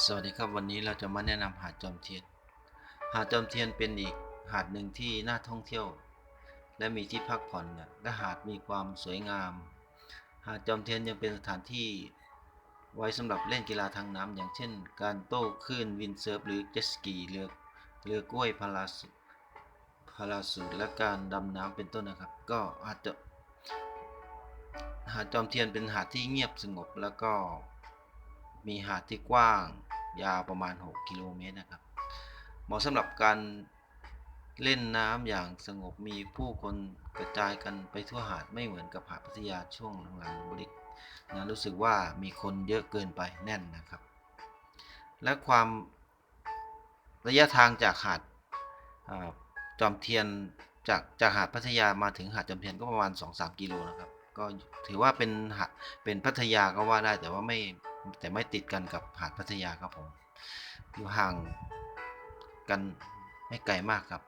สวัสดีครับวันนี้เราจะมาแนะนำหาดจอมเทียน หาดจอมเทียนเป็นอีกหาดหนึ่งที่น่าท่องเที่ยว และมีที่พักผ่อนและหาดมีความสวยงาม หาดจอมเทียนยังเป็นสถานที่ไว้สำหรับเล่นกีฬาทางน้ำอย่างเช่น การโต้คลื่นวินเซิร์ฟหรือเจ็ตสกีเรือเรือกล้วยพาราสพาราสูและการดำน้ำเป็นต้นนะครับ ก็อาจจะหาดจอมเทียนเป็นหาดที่เงียบสงบแล้วก็ มีหาดที่กว้างยาวประมาณ 6 กิโลเมตรนะครับ เหมาะสำหรับการเล่นน้ำอย่างสงบมีผู้คนกระจายกันไปทั่วหาดไม่เหมือนกับหาดพัทยาช่วงหลังๆบริกนะรู้สึกว่ามีคนเยอะเกินไปแน่นนะครับ และความระยะทางจากหาดจอมเทียนจากจากหาดพัทยามาถึงหาดจอมเทียนก็ประมาณ 2-3 กิโลนะครับ ก็ถือว่าเป็นหาดเป็นพัทยาก็ว่าได้แต่ว่าไม่ แต่ไม่ติดกันกับหาดพัทยาครับผมอยู่ห่างกันไม่ไกลมากครับ